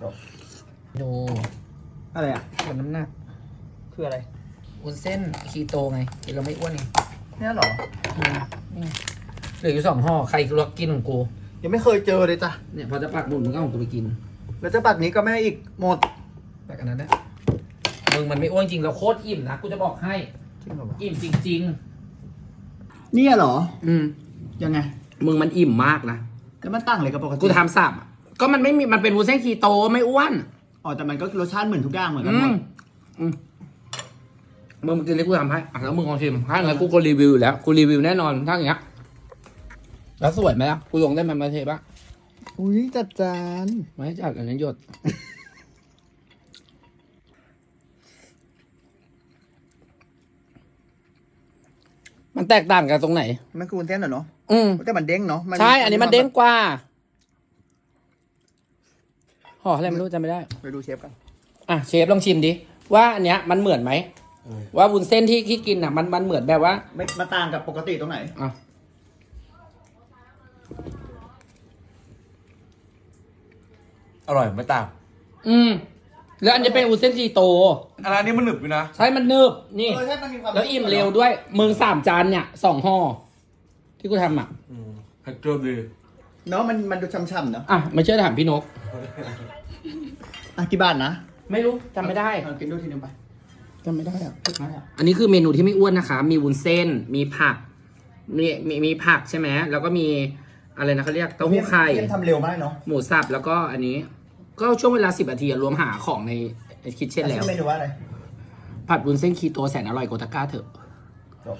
จบดูอะไรอะลดน้ำหนักคืออะไรวุ้นเส้นคีโตไงกินเราไม่อ้วนไงเนี่ยเหรออืมนี่ไงเหลืออยู่สองห่อใครรักกินของกู ยังไม่เคยเจอเลยจ้ะเนี่ยพอจะปักหมุดมึงก็เอาของกูไปกิน แล้วจะปักนี้ก็ไม่ให้อีกหมดปักอันนั้นนะมึงมันไม่อ้วนจริงเราโคตรอิ่มนะกูจะบอกให้ จริงเหรอวะอิ่มจริง เนี่ยเหรอ ๆ อืม ยังไงมึงมันอิ่มมากนะแล้วมันต่างเลยกับปกติกูทำสับอะ ก็มันไม่มีมันเป็นวุ้นเส้นคีโตไม่อ้วน อ๋อแต่มันก็รสชาติเหมือนทุกอย่างเหมือนกันอืหมมด อืม มึงกินเลยกูทำให้อะแล้วมึงลองชิมถ้าอย่างนั้นกูก็รีวิวอยู่แล้วกูรีวิวแน่นอนถ้าอย่างเงี้ยแล้วสวยไหมล่ะกูลงได้ไหมมาเทปะอุ้ยจัดจานไม่จัดอันนั้นหยด มันแตกต่างกันตรงไหน มันคือวุ้นเส้นเหรอเนาะอืมแต่มันเด้งเนาะใช่ อันนี้มันเด้งกว่า ห่ออะไรไม่รู้จำไม่ได้ ไปดูเชฟกันอะเชฟลองชิมดิ ว่าอันเนี้ยมันเหมือนไหม ว่าวุ้นเส้นที่ที่กินอะมันมันเหมือนแบบว่าไม่มาต่างกับปกติตรงไหน อะอร่อยไม่ต่างอืม แล้วอันนี้เป็นวุ้นเส้นจีโต อันนี้มันหนึบอยู่นะ ใช่มันเนิบนี่ เออใช่มันมีความแล้วอิ่มเร็วด้วยมึงสามจานเนี่ยสองห่อที่กูทำอะอืมเผ็ดเกินดี เนาะมันมันดูช่ำๆเนาะอะไม่เชื่อถามพี่นก อะกี่บาทนะไม่รู้จำไม่ได้เอากินด้วยทีนึงไปจำไม่ได้อะอันนี้คือเมนูที่ไม่อ้วนนะคะ มีวุ้นเส้น มีผัก มีมีมีผักใช่ไหมแล้วก็มีอะไรนะเขาเรียกเต้าหู้ไข่ เพี้ยนทำเร็วมากเนาะหมูสับแล้วก็อันนี้ ก็ช่วงเวลาสิบนาทีอะรวมหาของในคิทเช่นแล้ว ชื่อเมนูว่าอะไร ผัดวุ้นเส้นคีโตแสนอร่อยโกตาก้าเถอะ จบ